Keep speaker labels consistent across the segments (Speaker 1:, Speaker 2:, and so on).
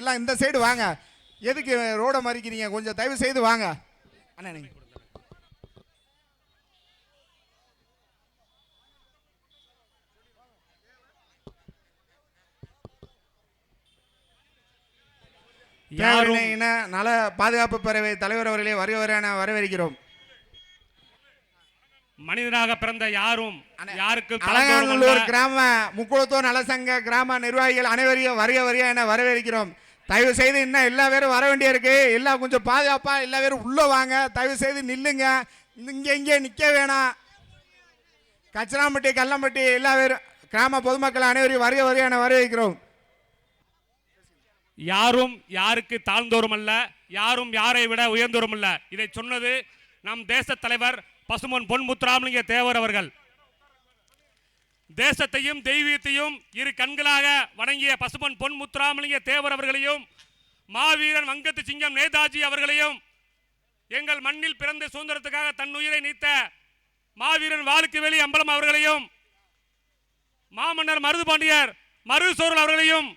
Speaker 1: எல்லாம் இந்த சைடு வாங்க. எதுக்கு ரோட மறிக்கிறீங்க? கொஞ்சம் தயவு செய்து வாங்க. அண்ணா நீங்க
Speaker 2: யாரும்
Speaker 1: யாரும் இன நல பாதுகாப்பு பேரவை தலைவர் அவர்களே வருக வர வரவேற்கிறோம்.
Speaker 2: மனிதனாக பிறந்த யாரும் யாருக்கு
Speaker 1: அலங்காநல்லூர் கிராம முக்குளத்தூர் நலசங்க கிராம நிர்வாகிகள் அனைவரையும் வருக வருக என வரவேற்கிறோம். தயவு செய்து இன்னும் எல்லா பேரும் வர வேண்டியிருக்கு எல்லாம் கொஞ்சம் பாதுகாப்பாக எல்லா பேரும் உள்ளே வாங்க. தயவு செய்து நில்லுங்க. இங்கே இங்கே நிற்க வேணாம். கச்சனாம்பட்டி கல்லம்பட்டி எல்லா பேரும் கிராம பொதுமக்கள் அனைவரையும் வருக வருக என வரவேற்கிறோம்.
Speaker 2: யாரும் யாருக்கு தாழ்ந்தோரும் அல்ல யாரும் யாரை விட உயர்ந்தோரும் அல்ல. இதை சொன்னது நம் தேச தலைவர் பசுமன் பொன் முத்துராமலிங்க தேவர் அவர்கள். தேசத்தையும் தெய்வீகத்தையும் இரு கண்களாக வணங்கிய பசுமன் பொன் முத்துராமலிங்க தேவர் அவர்களையும் மாவீரன் வங்கத்து சிங்கம் நேதாஜி அவர்களையும் எங்கள் மண்ணில் பிறந்த சுதந்திரத்துக்காக தன் உயிரை நீத்த மாவீரன் வாழ்க்கை வெளி அம்பலம் அவர்களையும் மாமன்னர் மருதுபாண்டியர் மருதுசோரல் அவர்களையும்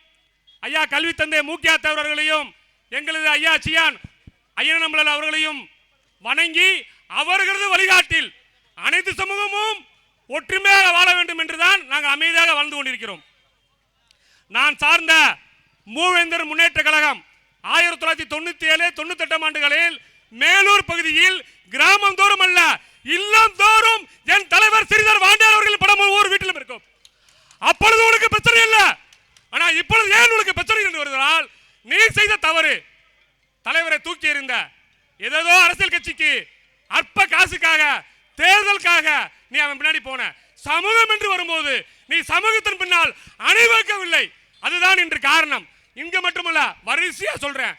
Speaker 2: ஐயா கல்வி தந்தை மூக்கியா தேவர் அவர்களையும் எங்களது ஐயா சியான் ஐயனம்பலல் அவர்களையும் வணங்கி அவர்களது வழிகாட்டில் அனைத்து சமூகமும் ஒற்றுமையாக வாழ வேண்டும் என்றுதான் நாங்கள் அமைதியாக வாழ்ந்து கொண்டிருக்கிறோம். நான் சார்ந்த மூவேந்தர் முன்னேற்ற கழகம் ஆயிரத்தி தொள்ளாயிரத்தி தொண்ணூத்தி ஏழு தொண்ணூத்தி எட்டாம் ஆண்டுகளில் மேலூர் பகுதியில் கிராமம் தோறும் அல்ல இல்லம் தோறும் என் தலைவர் சிறிதர் வாண்டியார் அவர்கள் படம் ஒவ்வொரு வீட்டிலும் இருக்கும். அப்பொழுது உனக்கு பிரச்சனை இல்லை. ஆனா இப்பொழுது ஏன் உனக்கு பிரச்சனை என்று வருகிறால் நீ செய்த தவறு. தலைவரை தூக்கி எறிந்த ஏதேதோ அரசியல் கட்சிக்கு அற்ப காசுக்காக தேர்தலுக்காக நீ அவன் பின்னாடி போன. சமூகம் என்று வரும்போது நீ சமூகத்தின் பின்னால் அணிவகுக்கவில்லை. அதுதான் இன்று காரணம். இங்க மட்டுமல்ல வரிசையா சொல்றேன்.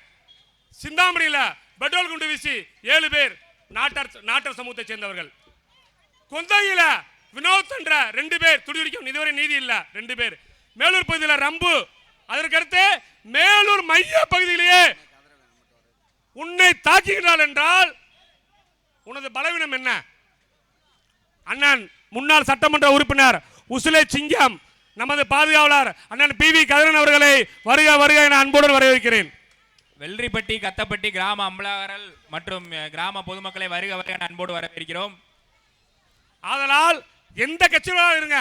Speaker 2: சிந்தாமணியில பெட்ரோல் குண்டு வீசி ஏழு பேர் நாட்டார் நாட்டார் சமூகத்தை சேர்ந்தவர்கள். கொந்தையில வினோத் என்ற ரெண்டு பேர் துடிதுடிக்கும் இதுவரை நீதி இல்ல ரெண்டு பேர். மேலூர் பகுதியில் ரம்பு. அதற்கடுத்து மேலூர் மைய பகுதியிலேயே உன்னை தாக்குகிறாள் என்றால் உனது பலவீனம் என்ன? அண்ணன் முன்னாள் சட்டமன்ற உறுப்பினர் உசுலே சிங்கம் நமது பாதுகாவலர் அண்ணன் பி வி கதிரன் அவர்களை வருக வருக என அன்புடன் வரவேற்கிறேன்.
Speaker 3: வெள்ளரிப்பட்டி கத்தப்பட்டி கிராம அம்பலாகரல் மற்றும் கிராம பொதுமக்களை வருக வருக என அன்போடு வரவேற்கிறோம்.
Speaker 2: ஆதலால் எந்த கட்சியிலும் இருங்க.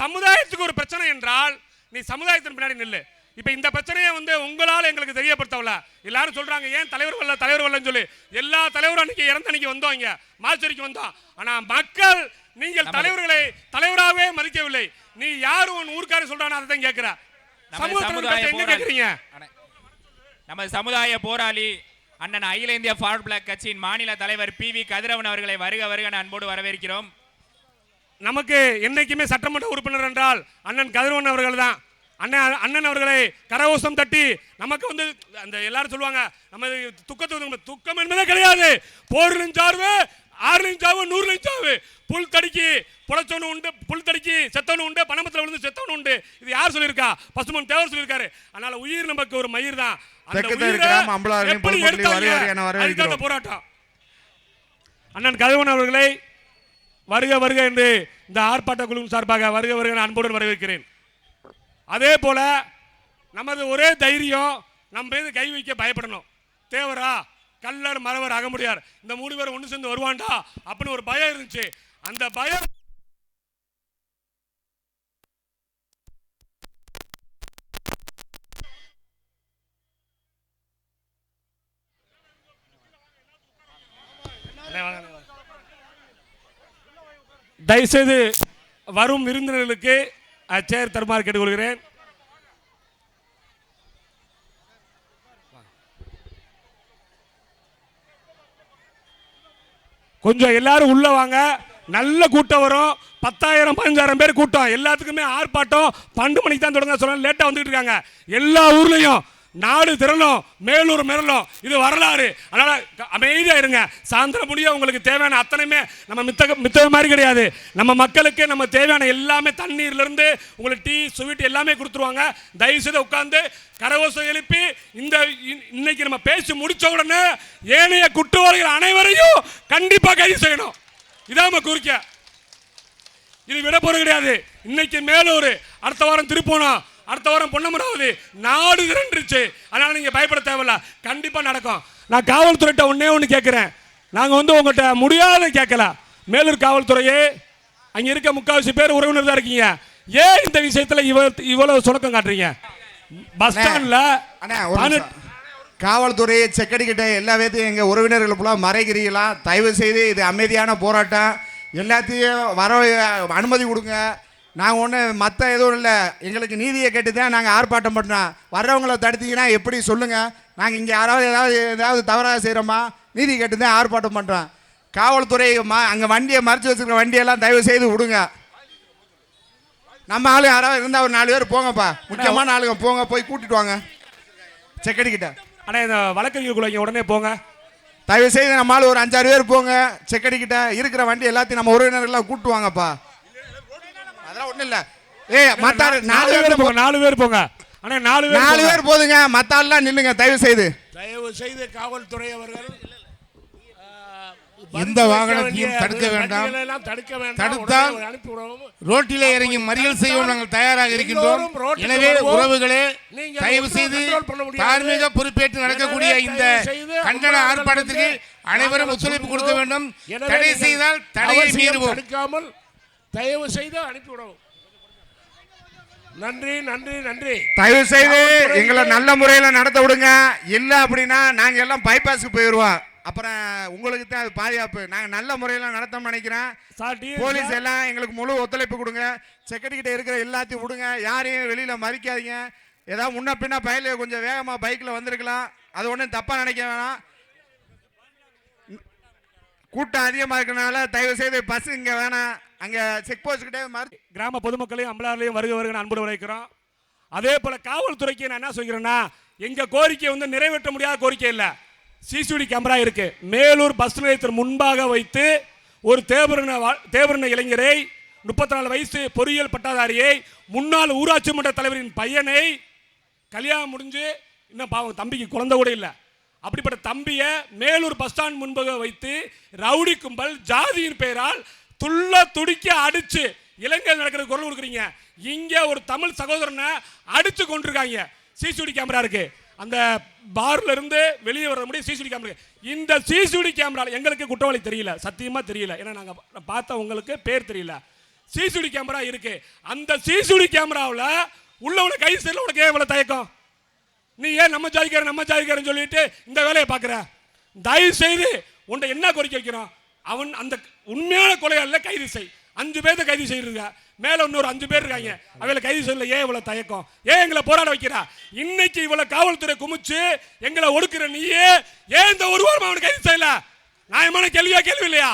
Speaker 2: சமுதாயத்துக்கு ஒரு பிரச்சனை என்றால் நீ சமுதாயத்தின் பின்னாடி நில்லு. இப்ப இந்த பிரச்சனையை வந்து உங்களால் எங்களுக்கு தெரியப்படுத்தவில்ல. எல்லாரும் சொல்றாங்க ஏன் தலைவர் வரல தலைவர் வரலன்னு சொல்லி. எல்லா தலைவரும் அன்னைக்கு இறந்த அன்னைக்கு வந்தோம் இங்க. மாச்சரிக்கு வந்தோம். ஆனா மக்கள் நீங்கள் தலைவர்களை தலைவராகவே மதிக்கவில்லை. நீ யார் உன் ஊர்க்காரர் சொல்றானோ அதை தான் கேட்கிற
Speaker 3: நமது சமுதாய
Speaker 2: எங்க
Speaker 3: போராளி-
Speaker 2: கேட்கறீங்க?
Speaker 3: அண்ணே, நமது சமுதாய போராளி அண்ணன் அகில இந்திய ஃபார்வர்ட் பிளாக் கட்சியின் மாநில தலைவர் பி வி கதிரவன் அவர்களை வருக வருக அன்போடு வரவேற்கிறோம்.
Speaker 2: நமக்கு என்னைக்குமே சட்டமன்ற உறுப்பினர் என்றால் அண்ணன் கதிரவன் அவர்கள் தான். அண்ணன் அண்ணன் அவர்களை கரகோஷம் தட்டி நமக்கு வந்து அந்த எல்லாரும் சொல்லுவாங்க நம்ம துக்கத்தை துக்கம் என்பதே கிடையாது. போரிலும் சார்பு ஆறுலையும் சாவு நூறுலையும் சாவு புல் தடிக்கி புழைச்சவனு உண்டு புல் தடிக்கி செத்தவனு உண்டு பணமத்தில் விழுந்து செத்தவனு உண்டு. இது யார் சொல்லியிருக்கா? பசுமன் தேவர் சொல்லியிருக்காரு. அதனால உயிர் நமக்கு ஒரு மயிர் தான். அந்த போராட்டம். அண்ணன் கதிரவன் அவர்களை வருக வருக என்று இந்த ஆர்ப்பாட்ட குழுவின் சார்பாக வருக வருக அன்புடன் வரவேற்கிறேன். அதே போல நமது ஒரே தைரியம் நம்ம மீது கை வைக்க பயப்படணும். தேவரா? கல்லர் மறவர் அகமுடியார் இந்த மூணு பேர் ஒன்று சேர்ந்து வருவான்டா அப்படின்னு ஒரு பயம் இருந்துச்சு. அந்த பயம் தயவுசெய்து வரும் விருந்தினர்களுக்கு அச்சேர் தருமாறு கேட்டுக்கொள்கிறேன். கொஞ்சம் எல்லாரும் உள்ள வாங்க. நல்ல கூட்டம் வரும். பத்தாயிரம் பதினஞ்சாயிரம் பேர் கூட்டம். எல்லாத்துக்குமே ஆர்ப்பாட்டம். பன்னெண்டு மணிக்கு தான் தொடங்க சொல்ல லேட்டாக வந்துட்டு இருக்காங்க. எல்லா ஊர்லயும் நாடு திரளும் மேலூர் மிரளும். இது வரலாறு. அதனால் க- இருங்க. சாயந்தரம் முடிய உங்களுக்கு தேவையான அத்தனையுமே நம்ம மித்த மித்தக மாதிரி கிடையாது. நம்ம மக்களுக்கு நம்ம தேவையான எல்லாமே தண்ணீர்லேருந்து உங்களுக்கு டீ ஸ்வீட் எல்லாமே கொடுத்துருவாங்க. தயவு செய்து உட்காந்து கரகோசம் எழுப்பி இந்த இன்னைக்கு நம்ம பேசி முடிச்ச உடனே ஏனைய குற்றவாளிகள் அனைவரையும் கண்டிப்பாக கைது செய்யணும். இதான் நம்ம குறிக்க இது விட கிடையாது. இன்னைக்கு மேலூர் அடுத்த வாரம் திருப்போனா அடுத்த வாரம் பொன்னமராவதி நாடு திரண்டுருச்சு அதனால நீங்க பயப்பட தேவையில்ல. கண்டிப்பா நடக்கும். நான் காவல்துறையிட்ட ஒண்ணே ஒன்று கேட்கிறேன் நாங்க வந்து உங்கள்கிட்ட முடியாத கேட்கல மேலூர் காவல்துறையே அங்க இருக்க முக்காவாசி பேர் உறவினர் தான் இருக்கீங்க. ஏன் இந்த விஷயத்துல இவ்வளவு இவ்வளவு சுணக்கம் காட்டுறீங்க? பஸ் ஸ்டாண்ட்ல.
Speaker 1: காவல்துறை செக்கடிக்கிட்ட எல்லா பேர்த்தையும் எங்கள் உறவினர்கள் ஃபுல்லாக மறைக்கிறீங்களா? தயவு செய்து இது அமைதியான போராட்டம். எல்லாத்தையும் வர அனுமதி கொடுங்க. நாங்கள் ஒன்று மற்ற எதுவும் இல்லை. எங்களுக்கு நீதியை கேட்டு தான் நாங்கள் ஆர்ப்பாட்டம் பண்ணுறோம் வர்றவங்கள தடுத்தீங்கன்னா எப்படி சொல்லுங்கள் நாங்கள் இங்கே யாராவது ஏதாவது ஏதாவது தவறாக செய்கிறோமா நீதி கேட்டு தான் ஆர்ப்பாட்டம் பண்ணுறோம் காவல்துறை ம அங்கே வண்டியை மறைச்சு வச்சுருக்க வண்டியெல்லாம் தயவு செய்து விடுங்க. நம்ம ஆளு யாராவது இருந்தால் ஒரு நாலு பேர் போங்கப்பா. முக்கியமான ஆளுங்க போங்க போய் கூட்டிட்டு வாங்க. செக்கடிக்கிட்ட
Speaker 2: அண்ணா இந்த வழக்கறிஞருக்குள்ள இங்க உடனே போங்க.
Speaker 1: தயவு செய்து நம்ம ஆளு ஒரு அஞ்சாறு பேர் போங்க. செக்கடிக்கிட்ட இருக்கிற வண்டி எல்லாத்தையும் நம்ம உறவினர்கள்லாம் கூட்டு வாங்கப்பா. ஒன்றும் இல்லை ஏய் மத்தாரு
Speaker 2: நாலு பேர் போங்க நாலு பேர் போங்க. அண்ணா நாலு பேர்
Speaker 1: நாலு
Speaker 2: போங்க.
Speaker 1: பேர் போதுங்க. மத்த ஆள்லாம் நில்லுங்க தயவு செய்து
Speaker 4: தயவு செய்து காவல்துறை அவர்கள்
Speaker 5: எந்த வாகனத்தையும் தடுக்க வேண்டாம். தடுத்தால் ரோட்டிலே இறங்கி மறியல் செய்யவும் நாங்கள் தயாராக இருக்கின்றோம். எனவே. உறவுகளே தயவு செய்து. தார்மீக பொறுப்பேற்று நடக்கக்கூடிய இந்த கண்டன
Speaker 4: வந்து
Speaker 5: அனைவரும் ஒத்துழைப்பு கொடுக்க. வேண்டும். தடை செய்தால் தடையை மீறுவோம்.
Speaker 4: தடுக்காமல் தயவு செய்து அனுப்பிவிடவும் நன்றி நன்றி நன்றி.
Speaker 1: தயவு செய்து எங்களை நல்ல முறையில் நடத்த விடுங்க. இல்லை அப்படின்னா நாங்கள் எல்லாம் பைபாஸ்க்கு போயிடுவோம் அப்புறம் உங்களுக்கு தான் அது பாதுகாப்பு. நாங்கள் நல்ல முறையில் நடத்தோம்னு நினைக்கிறேன். போலீஸ் எல்லாம் எங்களுக்கு முழு ஒத்துழைப்பு கொடுங்க. செக்யூரிட்டி கிட்ட இருக்கிற எல்லாத்தையும் விடுங்க. யாரையும் வெளியில் மறிக்காதீங்க. ஏதாவது முன்ன பின்ன பயில கொஞ்சம் வேகமாக பைக்கில் வந்திருக்கலாம். அது ஒன்றும் தப்பாக நினைக்க வேணாம். கூட்டம் அதிகமாக இருக்கனால தயவு செய்து பஸ் இங்கே வேணாம். அங்கே செக் போஸ்ட் மாதிரி
Speaker 2: கிராம பொதுமக்களையும் அம்பலாரிலையும் வருக வருக அன்போடு வரைக்கிறோம் அதே போல் காவல்துறைக்கு நான் என்ன சொல்கிறேன்னா எங்கள் கோரிக்கை வந்து நிறைவேற்ற முடியாத கோரிக்கை இல்லை. சிசிடி கேமரா இருக்குது மேலூர் பஸ் நிலையத்தின் முன்பாக வைத்து ஒரு தேவரண தேவரண இளைஞரை முப்பத்தி நாலு வயசு பொறியியல் பட்டாதாரியை முன்னாள் ஊராட்சி மன்ற தலைவரின் பையனை கல்யாணம் முடிஞ்சு இன்னும் பாவம் தம்பிக்கு குழந்தை கூட இல்லை. அப்படிப்பட்ட தம்பியை மேலூர் பஸ் ஸ்டாண்ட் முன்பாக வைத்து ரவுடி கும்பல் ஜாதியின் பெயரால் துள்ள துடிக்க அடிச்சு இலங்கையில் நடக்கிற குரல் கொடுக்குறீங்க. இங்க ஒரு தமிழ் சகோதரனை அடிச்சு கொண்டிருக்காங்க சிசிடி கேமரா இருக்கு. அந்த பார்ல இருந்து வெளியே வர முடியும் சிசிடி கேமரா இந்த சிசிடி கேமரா எங்களுக்கு குற்றவாளி தெரியல. சத்தியமா தெரியல. ஏன்னா நாங்க பார்த்த உங்களுக்கு பேர் தெரியல. சிசிடி கேமரா இருக்கு. அந்த சிசிடி கேமராவில் உள்ளவனை கை செய்யல உனக்கு ஏன் இவ்வளோ தயக்கம்? நீ ஏன் நம்ம ஜாதிக்காரன் நம்ம ஜாதிக்காரன் சொல்லிட்டு இந்த வேலையை பார்க்குற? தயவு செய்து உன்னை என்ன கோரிக்கை வைக்கிறோம்? அவன் அந்த உண்மையான கொலையாளில் கைது செய். அஞ்சு பேர்த்த கைது செய்யிருங்க மேல இன்னொரு அஞ்சு பேர் இருக்காங்க. அவளை கைது செய்யல ஏன் இவ்வளவு தயக்கம்? ஏன் எங்களை போராட வைக்கிறா? இன்னைக்கு இவ்வளவு காவல்துறை குமிச்சு எங்களை ஒடுக்குற நீயே ஏன் இந்த ஒரு வாரம் அவனை கைது செய்யல? நியாயமான கேள்வியா கேள்வி இல்லையா?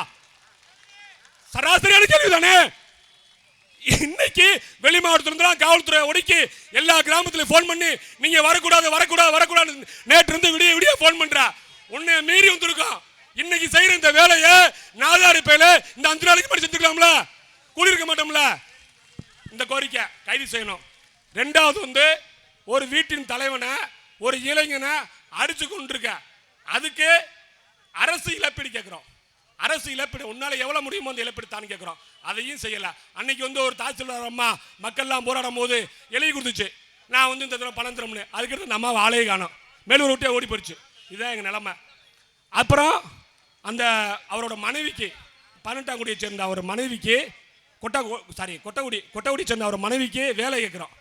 Speaker 2: சராசரியான கேள்வி தானே? இன்னைக்கு வெளி மாவட்டத்துல காவல்துறை ஒடுக்கி எல்லா கிராமத்திலும் ஃபோன் பண்ணி நீங்க வரக்கூடாது வரக்கூடாது வரக்கூடாது நேற்று இருந்து விடிய விடிய ஃபோன் பண்றா. உன்னை மீறி வந்திருக்கோம். இன்னைக்கு செய்யற இந்த வேலையை நாலாறு பேர்ல இந்த அஞ்சு நாளைக்கு மட்டும் செஞ்சுக்கலாம்ல? கூடியிருக்க மாட்டோம்ல? இந்த கோரிக்கை கைது செய்யணும். ரெண்டாவது வந்து ஒரு வீட்டின் தலைவனை ஒரு இளைஞனை அடிச்சு கொண்டிருக்க அதுக்கு அரசு இழப்பீடு கேட்குறோம். அரசு இழப்பீடு உன்னால எவ்வளவு முடியுமோ அந்த இழப்பீடு தான் கேட்குறோம். அதையும் செய்யல. அன்னைக்கு வந்து ஒரு தாசில்தார் அம்மா மக்கள்லாம் போராடும் போது எழுதி கொடுத்துச்சு நான் வந்து இந்த தடவை பணம் தரமுன்னு. அதுக்கடுத்து நம்ம அம்மாவை ஆளையே காணோம். மேலூர் விட்டே ஓடி போயிடுச்சு இதுதான் எங்கள் நிலமை. அப்புறம் அந்த அவரோட மனைவிக்கு பன்னெண்டாம் குடியை சேர்ந்த அவர் மனைவிக்கு கொட்டா சாரி கொட்டகுடி கொட்டகுடி சேர்ந்த அவர் மனைவிக்கு வேலை கேட்குறோம்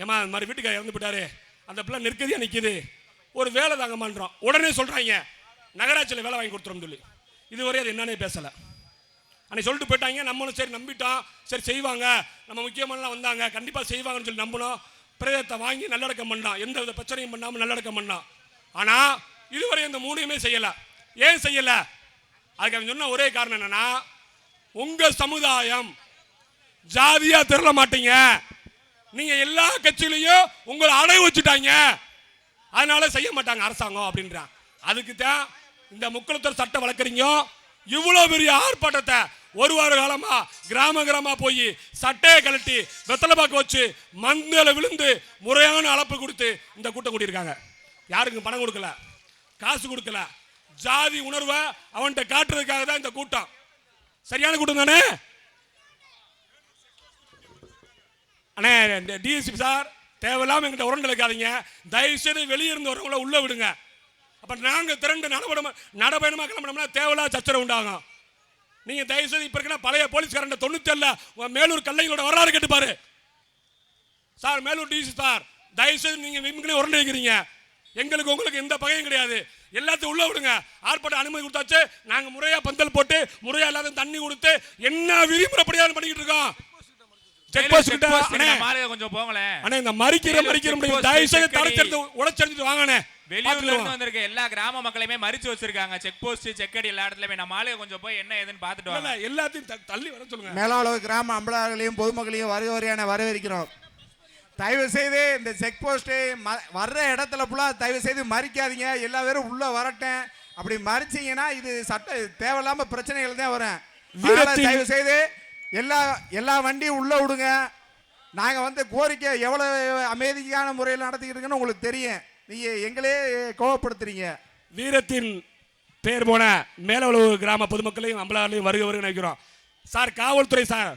Speaker 2: ஏமா இந்த மாதிரி வீட்டுக்கார இறந்து போயிட்டாரு. அந்த பிள்ளை நெருக்கதியாக நிற்கிது? ஒரு வேலை தாங்க பண்ணுறோம் உடனே சொல்கிறாங்க நகராட்சியில் வேலை வாங்கி கொடுத்துரும் சொல்லி. இதுவரை அது என்னன்னே பேசலை. அன்னைக்கு சொல்லிட்டு போயிட்டாங்க நம்மளும் சரி நம்பிட்டோம். சரி செய்வாங்க. நம்ம முக்கியமானலாம் வந்தாங்க. கண்டிப்பாக செய்வாங்கன்னு சொல்லி நம்பினோம். பிரேதத்தை வாங்கி நல்லடக்கம் பண்ணான். எந்த வித பிரச்சனையும் பண்ணாமல் நல்லடக்கம் பண்ணான். ஆனால் இதுவரை இந்த மூணையுமே செய்யலை. ஏன் செய்யலை? அதுக்கு அவன் சொன்ன ஒரே காரணம் என்னன்னா உங்க சமுதாயம் ஜாதியா திரள மாட்டீங்க. நீங்க எல்லா கட்சியிலையும் உங்களை அடைய வச்சுட்டாங்க. அதனால செய்ய மாட்டாங்க அரசாங்கம் அப்படின்றான். அதுக்கு தான் இந்த முக்குளத்தூர் சட்டம் வளர்க்குறீங்க. இவ்வளோ பெரிய ஆர்ப்பாட்டத்தை ஒரு வார காலமா கிராம கிராமமாக போய் சட்டையை கழட்டி வெத்தலை பார்க்க வச்சு மந்தில விழுந்து முறையான அளப்பு கொடுத்து இந்த கூட்டம் கூட்டியிருக்காங்க. யாருக்கும் பணம் கொடுக்கல? காசு கொடுக்கல? ஜாதி உணர்வை அவன்கிட்ட காட்டுறதுக்காக தான் இந்த கூட்டம். சரியான கூட்டம் தானே? அண்ணே டிஎஸ்பி சார் தேவையில்லாமல் எங்கிட்ட உரண்டு வைக்காதீங்க. தயவுசெய்து வெளியிருந்து வெளியே இருந்து வரவங்கள உள்ளே விடுங்க. அப்போ நாங்கள் திரண்டு நடபடமா நடபயணமாக கிளம்பினோம்னா தேவையில்லா சச்சரவு உண்டாகும். நீங்கள் தயவு செய்து இருக்கிற பழைய போலீஸ்காரன் தொண்ணூத்தி மேலூர் கல்லைங்களோட வரலாறு கேட்டு பாரு சார் மேலூர் டிசி சார் தயவு செய்து நீங்க உரண்டு வைக்கிறீங்க. எங்களுக்கு உங்களுக்கு எந்த பகையும் கிடையாது. எல்லாத்தையும் உள்ள விடுங்க. ஆர்ப்பாட்டம் அனுமதி கொடுத்தாச்சு. நாங்க முறையா பந்தல் போட்டு முறையா எல்லாத்தையும் தண்ணி கொடுத்து என்ன விதிமுறைப்படியா பண்ணிக்கிட்டு இருக்கோம். செக் போஸ்ட் கிட்ட அண்ணே,
Speaker 3: மாளிகை கொஞ்சம் போங்களேன்.
Speaker 2: அண்ணே இந்த மறிக்கிற மறிக்கிற தயவு செய்து. தடைச்செடுத்து உடைச்செடுத்து வாங்கண்ணே
Speaker 3: வெளியூர்ல இருந்து. வந்திருக்க எல்லா கிராம மக்களையுமே மறிச்சு வச்சிருக்காங்க. செக் போஸ்ட் செக்கடி எல்லா இடத்துலயுமே. நம்ம மாளிகை கொஞ்சம் போய் என்ன ஏதுன்னு பாத்துட்டு வாங்க.
Speaker 2: எல்லாத்தையும் த- தள்ளி வர சொல்லுங்க.
Speaker 1: மேலாளவு கிராம அம்பலார்களையும் பொதுமக்களையும் வருக வரையான வரவேற்கிறோம். தயவு செய்து இந்த செக் போஸ்ட்டு வர்ற இடத்துல ஃபுல்லாக தயவு செய்து மறிக்காதீங்க. எல்லா பேரும் உள்ள வரட்டும் அப்படி மறிச்சீங்கன்னா இது சட்ட தேவையில்லாம பிரச்சனைகள் தான் வரும். தயவு செய்து எல்லா எல்லா வண்டியும் உள்ள விடுங்க. நாங்கள் வந்து கோரிக்கை எவ்வளோ அமைதியான முறையில் நடத்திக்கிட்டு இருக்கோன்னு உங்களுக்கு தெரியும். நீங்கள் எங்களே கோவப்படுத்துறீங்க.
Speaker 2: வீரத்தின் பேர் போன மேலவளவு கிராம பொதுமக்களையும் அம்பலாலையும் வருக வருக நினைக்கிறோம். சார் காவல்துறை சார்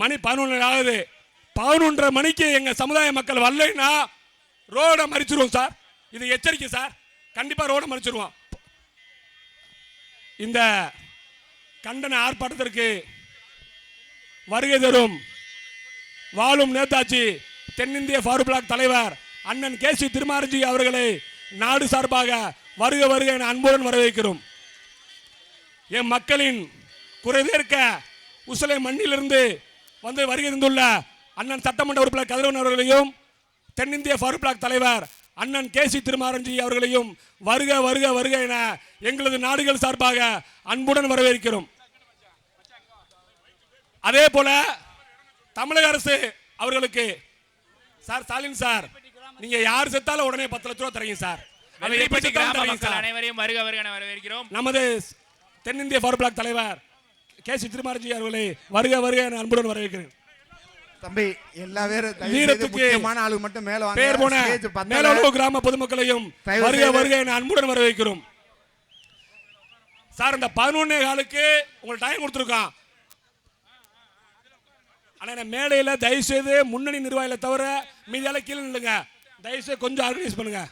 Speaker 2: மணி பதினொன்று ஆகுது பதினொன்றரை மணிக்கு எங்க சமுதாய மக்கள் வரலைன்னா ரோடை மறிச்சிருவோம் சார். இது எச்சரிக்கை சார். கண்டிப்பா ரோடை மறிச்சிருவோம். இந்த கண்டன ஆர்ப்பாட்டத்திற்கு வருகை தரும் வாழும் நேதாஜி தென்னிந்திய ஃபாரு பிளாக் தலைவர் அண்ணன் கே சி திருமாரஞ்சி அவர்களை நாடு சார்பாக வருக வருக என அன்புடன் வரவேற்கிறோம். என் மக்களின் குறைதேற்க உசலை மண்ணிலிருந்து வந்து வருகை தந்துள்ள அண்ணன் சட்டமன்ற உறுப்பினர் கதிரவன் அவர்களையும் தென்னிந்திய ஃபாரூக் பிளாக் தலைவர் அண்ணன் கே சி திருமாரஞ்சி அவர்களையும் வருக வருக வருக என எங்களது நாடுகள் சார்பாக அன்புடன் வரவேற்கிறோம். அதே போல தமிழக அரசு அவர்களுக்கு சார் ஸ்டாலின் சார் நீங்க யார் செத்தாலும் உடனே பத்து லட்ச ரூபா தரீங்க சார்.
Speaker 3: அனைவரையும் வருக வருக என வரவேற்கிறோம்.
Speaker 2: நமது தென்னிந்திய ஃபார் பிளாக் தலைவர் கே சி திருமாரஜி அவர்களை வருக வருக என அன்புடன் வரவேற்கிறேன்.
Speaker 1: தம்பி எல்லா பேரும்
Speaker 2: வீரத்துக்கு
Speaker 1: முக்கியமான ஆளு மட்டும் மேலே வாங்க.
Speaker 2: பேர் போன. மேலளவு கிராம பொதுமக்களையும் வருக வருக என அன்புடன் வரவேற்கிறோம். சார் இந்த பதினொன்னே காலுக்கு உங்களுக்கு டைம் கொடுத்துருக்கோம் ஆனா இந்த மேடையில தயவு செய்து முன்னணி நிர்வாகிகளை தவிர மீதியால கீழே நில்லுங்க. தயவு செய்து கொஞ்சம் ஆர்கனைஸ் பண்ணுங்க.